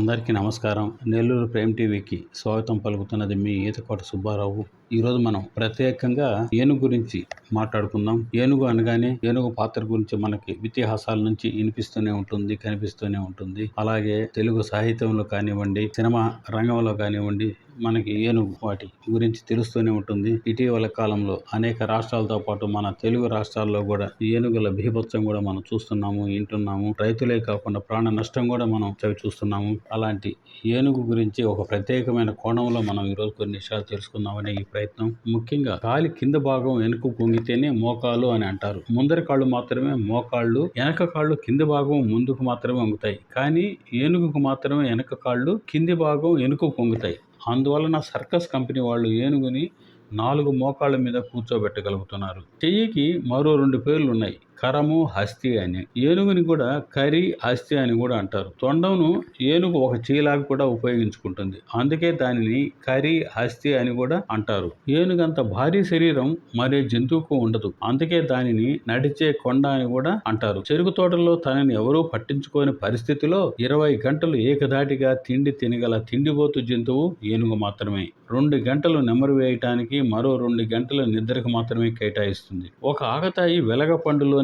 అందరికీ నమస్కారం. నెల్లూరు ప్రేమ్ టీవీకి స్వాగతం పలుకుతున్నది మీ ఈతకోట సుబ్బారావు. ఈరోజు మనం ప్రత్యేకంగా ఏనుగు గురించి మాట్లాడుకుందాం. ఏనుగు అనగానే ఏనుగు పాత్ర గురించి మనకి ఇతిహాసాల నుంచి వినిపిస్తూనే ఉంటుంది కనిపిస్తూనే ఉంటుంది. అలాగే తెలుగు సాహిత్యంలో కానివ్వండి సినిమా రంగంలో కానివ్వండి మనకి ఏనుగు వాటి గురించి తెలుస్తూనే ఉంటుంది. ఇటీవల కాలంలో అనేక రాష్ట్రాలతో పాటు మన తెలుగు రాష్ట్రాల్లో కూడా ఏనుగుల భీభత్సం కూడా మనం చూస్తున్నాము వింటున్నాము. రైతులే కాకుండా ప్రాణ నష్టం కూడా మనం చవి చూస్తున్నాము. అలాంటి ఏనుగు గురించి ఒక ప్రత్యేకమైన కోణంలో మనం ఈరోజు కొన్ని విషయాలు తెలుసుకుందామని ఈ ప్రయత్నం. ముఖ్యంగా కాలి కింద భాగం వెనుక పొంగితేనే మోకాలు అని అంటారు. ముందరి కాళ్ళు మాత్రమే మోకాళ్ళు వెనక కాళ్ళు కింది భాగం ముందుకు మాత్రమే వంగుతాయి. కానీ ఏనుగుకు మాత్రమే వెనక కాళ్ళు కింది భాగం వెనుక పొంగుతాయి. అందువలన సర్కస్ కంపెనీ వాళ్ళు ఏనుగుని నాలుగు మోకాళ్ళ మీద కూర్చోబెట్టగలుగుతున్నారు. చెయ్యికి మరో రెండు పేర్లు ఉన్నాయి కరము హస్తి అని. ఏనుగుని కూడా కరి హస్తి అని కూడా అంటారు. తొండంను ఏనుగు ఒక చీలాగా కూడా ఉపయోగించుకుంటుంది. అందుకే దానిని కరి హస్తి అని కూడా అంటారు. ఏనుగు అంత భారీ శరీరం మరే జంతువుకు ఉండదు. అందుకే దానిని నడిచే కొండ అని కూడా అంటారు. చెరుకు తోటలో తనని ఎవరూ పట్టించుకోని పరిస్థితిలో ఇరవై గంటలు ఏకధాటిగా తిండి తినగల తిండిపోతు జంతువు ఏనుగు మాత్రమే. రెండు గంటలు నెమరు వేయటానికి మరో రెండు గంటల నిద్రకు మాత్రమే కేటాయిస్తుంది. ఒక ఆకతాయి వెలగ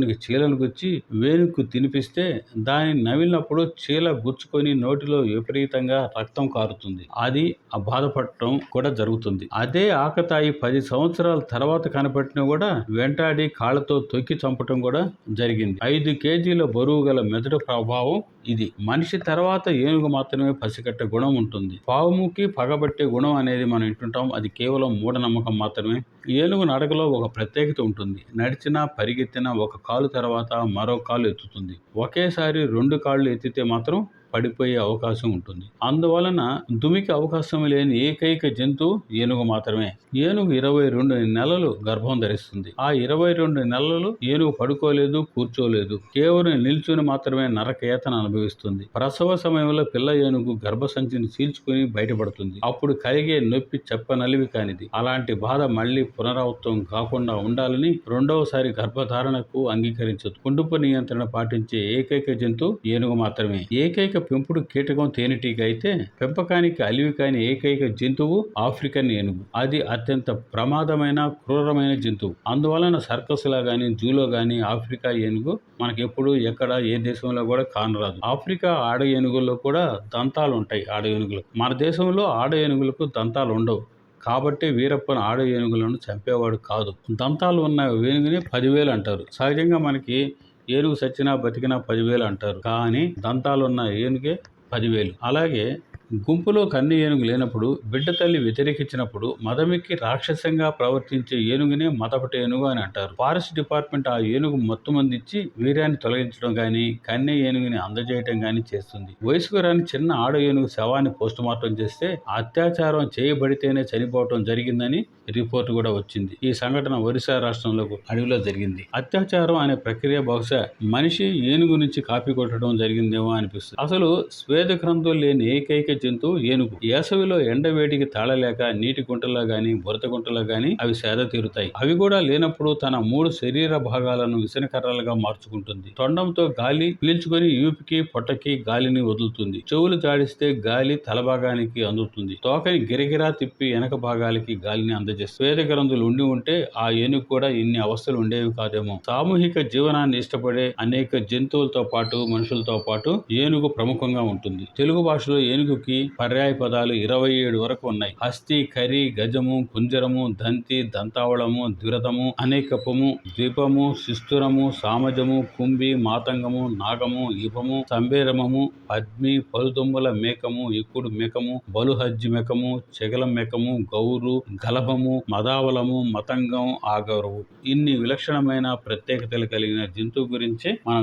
పండులోనికి చీలను గుచ్చి వేనుకు తినిపిస్తే దానిని నమిలినప్పుడు చీల గుచ్చుకొని నోటిలో విపరీతంగా రక్తం కారుతుంది. అది ఆ బాధపడటం కూడా జరుగుతుంది. అదే ఆకతాయి పది సంవత్సరాల తర్వాత కనపడినా కూడా వెంటాడి కాళ్ళతో తొక్కి చంపటం కూడా జరిగింది. ఐదు కేజీల బరువు గల మెదడు ప్రభావం ఇది. మనిషి తర్వాత ఏనుగు మాత్రమే పసిగట్టే గుణం ఉంటుంది. పావుముకి పగబట్టే గుణం అనేది మనం వింటుంటాం. అది కేవలం మూఢనమ్మకం మాత్రమే. ఏనుగు నడకలో ఒక ప్రత్యేకత ఉంటుంది. నడిచినా పరిగెత్తినా ఒక కాలు తర్వాత మరో కాలు ఎత్తుతుంది. ఒకేసారి రెండు కాళ్ళు ఎత్తితే మాత్రం పడిపోయే అవకాశం ఉంటుంది. అందువలన దుమికి అవకాశం లేని ఏకైక జంతువు ఏనుగు మాత్రమే. ఏనుగు ఇరవై రెండు నెలలు గర్భం ధరిస్తుంది. ఆ ఇరవై రెండు నెలలు ఏనుగు పడుకోలేదు కూర్చోలేదు. కేవలం నిల్చుని మాత్రమే నరకయేతన అనుభవిస్తుంది. ప్రసవ సమయంలో పిల్ల ఏనుగు గర్భసంచిని చీల్చుకుని బయటపడుతుంది. అప్పుడు కలిగే నొప్పి చెప్పనలివి కానిది. అలాంటి బాధ మళ్ళీ పునరావృతం కాకుండా ఉండాలని రెండవసారి గర్భధారణకు అంగీకరించదు. కుండుపు నియంత్రణ పాటించే ఏకైక జంతువు ఏనుగు మాత్రమే. ఏకైక పెంపుడు కీటకం తేనెటీగ అయితే పెంపకానికి అలివి కాని ఏకైక జంతువు ఆఫ్రికన్ ఏనుగు. అది అత్యంత ప్రమాదమైన క్రూరమైన జంతువు. అందువలన సర్కస్లో కానీ జూలో కానీ ఆఫ్రికా ఏనుగు మనకి ఎప్పుడు ఎక్కడ ఏ దేశంలో కూడా కానరాదు. ఆఫ్రికా ఆడ ఏనుగుల్లో కూడా దంతాలు ఉంటాయి ఆడ ఏనుగులు. మన దేశంలో ఆడ ఏనుగులకు దంతాలు ఉండవు కాబట్టి వీరప్పని ఆడ ఏనుగులను చంపేవాడు కాదు. దంతాలు ఉన్న ఏనుగుని పదివేలు అంటారు. సహజంగా మనకి ఏనుగు సచ్చినా బతికినా పదివేలు అంటారు. కానీ దంతాలున్న ఏనుగే పదివేలు. అలాగే గుంపులో కన్ని ఏనుగు లేనప్పుడు బిడ్డ తల్లి వ్యతిరేకించినప్పుడు మదమికి రాక్షసంగా ప్రవర్తించే ఏనుగునే మదపటి ఏనుగు అని అంటారు. ఫారెస్ట్ డిపార్ట్మెంట్ ఆ ఏనుగు మొత్తం అందించి వీర్యాన్ని తొలగించడం కానీ కన్నె ఏనుగుని అందజేయటం కానీ చేస్తుంది. వయసుకు రాని చిన్న ఆడ ఏనుగు శవాన్ని పోస్ట్ మార్టం చేస్తే అత్యాచారం చేయబడితేనే చనిపోవటం జరిగిందని రిపోర్ట్ కూడా వచ్చింది. ఈ సంఘటన ఒరిస్సా రాష్ట్రంలో అడవిలో జరిగింది. అత్యాచారం అనే ప్రక్రియ బహుశా మనిషి ఏనుగు నుంచి కాపీ కొట్టడం జరిగిందేమో అనిపిస్తుంది. అసలు స్వేద గ్రంథులు లేని ఏకైక జంతువు ఏనుగు వేసవిలో ఎండవేడికి తాళలేక నీటి గుంటలో గాని బురద గుంటలో గాని అవి సేద తీరుతాయి. అవి కూడా లేనప్పుడు తన మూడు శరీర భాగాలను విసనకర్రలుగా మార్చుకుంటుంది. తొండంతో గాలి పీల్చుకొని యూపికి పొట్టకి గాలిని వదులుతుంది. చెవులు జాడిస్తే గాలి తల భాగానికి అందుతుంది. తోకని గిరగిరా తిప్పి వెనక భాగాలకి గాలిని అందజేస్తుంది. వేద గ్రంథులు ఉండి ఉంటే ఆ ఏనుగు కూడా ఇన్ని అవస్థలు ఉండేవి కాదేమో. సామూహిక జీవనాన్ని ఇష్టపడే అనేక జంతువులతో పాటు మనుషులతో పాటు ఏనుగు ప్రముఖంగా ఉంటుంది. తెలుగు భాషలో ఏనుగు ఏడుకి పర్యాయ పదాలు ఇరవై ఏడు వరకు ఉన్నాయి. హస్తి కరి గజము కుంజరము దంతి దంతావళము ద్విరథము అనేకపము ద్వీపము శిస్తురము సామజము కుంభి మాతంగము నాగము ఇభము సంబేరమము పద్మి పలుదొమ్ముల మేకము ఎక్కుడు మేకము బలుహజ్జి మేకము చెగలం మేకము గౌరు గలభము మదావలము మతంగం ఆగౌరవు. ఇన్ని విలక్షణమైన ప్రత్యేకతలు కలిగిన జంతువు గురించే మనం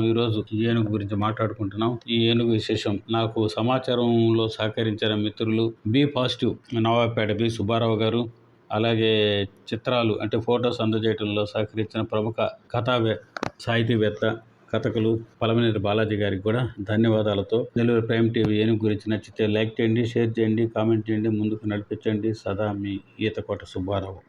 ఈ ఏనుగు గురించి మాట్లాడుకుంటున్నాం. ఈ ఏనుగు విశేషం. నాకు సమాచారంలో సహకరించిన మిత్రులు. B positive. Nawabpet B Subbarao గారు. అలాగే చిత్రాలు అంటే ఫొటోస్ అందజేయడంలో సహకరించిన ప్రముఖ కథావే సాహితీవేత్త కథకులు పలమనేరు బాలాజీ గారికి కూడా ధన్యవాదాలతో నెల్లూరు ప్రైమ్ టీవీ ఏనుగు గురించి నచ్చితే లైక్ చేయండి షేర్ చేయండి కామెంట్ చేయండి ముందుకు నడిపించండి. సదా మీ ఈతకోట సుబ్బారావు.